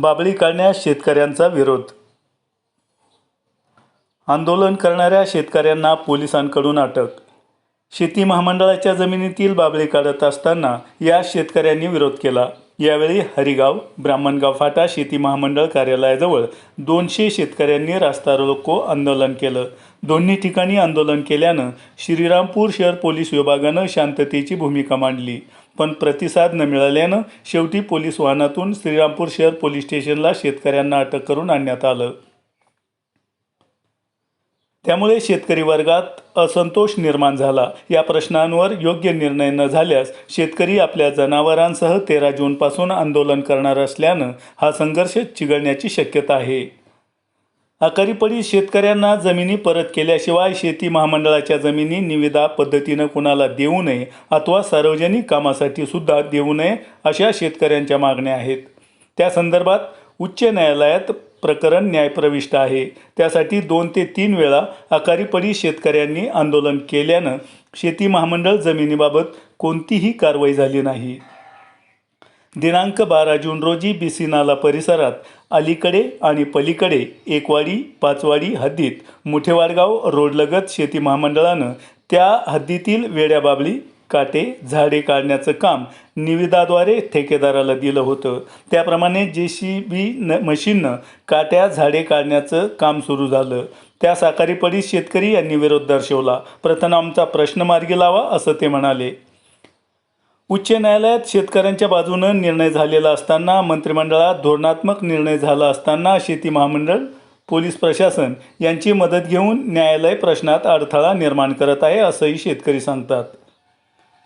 बाबळी काढण्यास शेतकऱ्यांचा विरोध. आंदोलन करणाऱ्या शेतकऱ्यांना पोलिसांकडून अटक. शेती महामंडळाच्या जमिनीतील बाबळी काढत असताना या शेतकऱ्यांनी विरोध केला. यावेळी हरिगाव ब्राह्मणगाव फाटा शेती महामंडळ कार्यालयाजवळ दोनशे शेतकऱ्यांनी रास्ता रोको आंदोलन केलं. दोन्ही ठिकाणी आंदोलन केल्यानं श्रीरामपूर शहर पोलीस विभागानं शांततेची भूमिका मांडली. पण प्रतिसाद न मिळाल्यानं शेवटी पोलीस वाहनातून श्रीरामपूर शहर पोलीस स्टेशनला शेतकऱ्यांना अटक करून आणण्यात आलं. त्यामुळे शेतकरी वर्गात असंतोष निर्माण झाला. या प्रश्नांवर योग्य निर्णय न झाल्यास शेतकरी आपल्या जनावरांसह तेरा जूनपासून आंदोलन करणार असल्यानं हा संघर्ष चिघळण्याची शक्यता आहे. अकारीपडी शेतकऱ्यांना जमिनी परत केल्याशिवाय शेती महामंडळाच्या जमिनी निविदा पद्धतीनं कुणाला देऊ नये अथवा सार्वजनिक कामासाठी सुद्धा देऊ नये अशा शेतकऱ्यांच्या मागण्या आहेत. त्या संदर्भात उच्च न्यायालयात प्रकरण न्यायप्रविष्ट आहे. त्यासाठी दोन ते तीन वेळा अकारीपडी शेतकऱ्यांनी आंदोलन केल्यानं शेती महामंडळ जमिनीबाबत कोणतीही कारवाई झाली नाही. दिनांक बारा जून रोजी बिसिनाला परिसरात अलीकडे आणि पलीकडे एकवाडी पाचवाडी हद्दीत मुठेवाडगाव रोडलगत शेती महामंडळानं त्या हद्दीतील वेड्याबाबळी काटे झाडे काढण्याचं काम निविदाद्वारे ठेकेदाराला दिलं होतं. त्याप्रमाणे जे सी बी न मशीननं काट्या झाडे काढण्याचं काम सुरू झालं. त्या साकारीपडीत शेतकरी यांनी विरोध दर्शवला. प्रथम आमचा प्रश्न मार्गी लावा असं ते म्हणाले. उच्च न्यायालयात शेतकऱ्यांच्या बाजूनं निर्णय झालेला असताना मंत्रिमंडळात धोरणात्मक निर्णय झाला असताना शेती महामंडळ पोलीस प्रशासन यांची मदत घेऊन न्यायालय प्रश्नात अडथळा निर्माण करत आहे असंही शेतकरी सांगतात.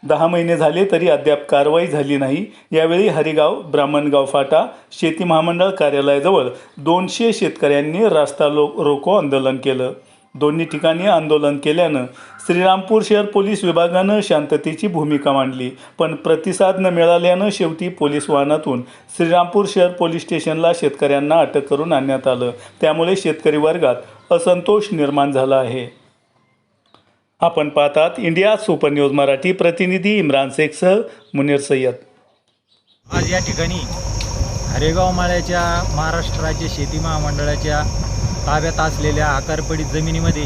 दहा महिने झाले तरी अद्याप कारवाई झाली नाही. यावेळी हरिगाव ब्राह्मणगाव फाटा शेती महामंडळ कार्यालयाजवळ दोनशे शेतकऱ्यांनी रास्ता लो रोको आंदोलन केलं. दोन्ही ठिकाणी आंदोलन केल्यानं श्रीरामपूर शहर पोलीस विभागानं शांततेची भूमिका मांडली पण प्रतिसाद न मिळाल्यानं शेवटी पोलीस वाहनातून श्रीरामपूर शहर पोलीस स्टेशनला शेतकऱ्यांना अटक करून आणण्यात आलं. त्यामुळे शेतकरी वर्गात असंतोष निर्माण झाला आहे. आपण पाहतात इंडिया सुपर न्यूज मराठी प्रतिनिधी इम्रान शेखसह मुनीर सय्यद. आज या ठिकाणी हरेगाव माळ्याच्या महाराष्ट्र राज्य शेती महामंडळाच्या ताब्यात असलेल्या आकारपडीत जमिनीमध्ये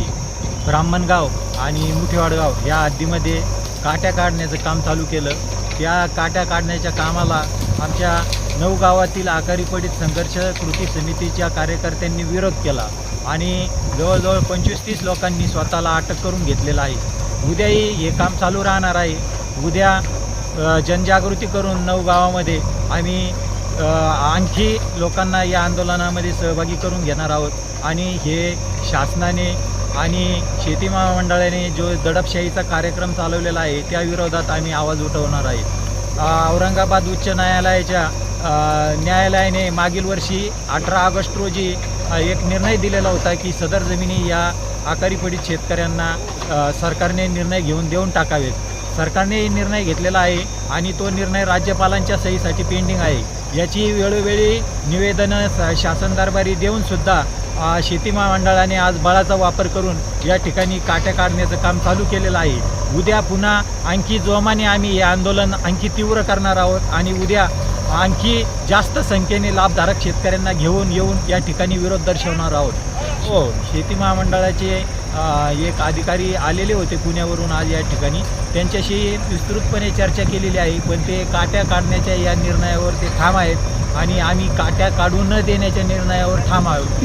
ब्राह्मणगाव आणि मुठेवाडगाव या हद्दीमध्ये काट्या काढण्याचं काम चालू केलं. त्या काट्या काढण्याच्या कामाला आमच्या नऊ गावातील आकारीपडीत संघर्ष कृती समितीच्या कार्यकर्त्यांनी विरोध केला आणि जवळजवळ पंचवीस तीस लोकांनी स्वतःला अटक करून घेतलेलं आहे. उद्याही हे काम चालू राहणार आहे. उद्या जनजागृती करून नऊ गावामध्ये आम्ही आणखी लोकांना या आंदोलनामध्ये सहभागी करून घेणार आहोत. आणि हे शासनाने आणि शेती महामंडळाने जो दडपशाहीचा कार्यक्रम चालवलेला आहे त्या विरोधात आम्ही आवाज उठवणार आहे. औरंगाबाद उच्च न्यायालयाच्या न्यायालयाने मागील वर्षी अठरा ऑगस्ट रोजी एक निर्णय दिलेला होता की सदर जमिनी या आकारीपडीत शेतकऱ्यांना सरकारने निर्णय घेऊन देऊन टाकावेत. सरकारने निर्णय घेतलेला आहे आणि तो निर्णय राज्यपालांच्या सहीसाठी पेंडिंग आहे. याची वेळोवेळी निवेदनं शासन दरबारी देऊन सुद्धा शेती महामंडळाने आज बळाचा वापर करून या ठिकाणी काट्या काढण्याचं काम चालू केलेलं आहे. उद्या पुन्हा आणखी जोमाने आम्ही हे आंदोलन आणखी तीव्र करणार आहोत आणि उद्या आणखी जास्त संख्येने लाभधारक शेतकऱ्यांना घेऊन येऊन या ठिकाणी विरोध दर्शवणार आहोत. हो शेती महामंडळाचे एक अधिकारी आलेले होते पुण्यावरून आज या ठिकाणी. त्यांच्याशी विस्तृतपणे चर्चा केलेली आहे पण ते काट्या काढण्याच्या या निर्णयावर ते ठाम आहेत आणि आम्ही काट्या काढून न देण्याच्या निर्णयावर ठाम आहोत.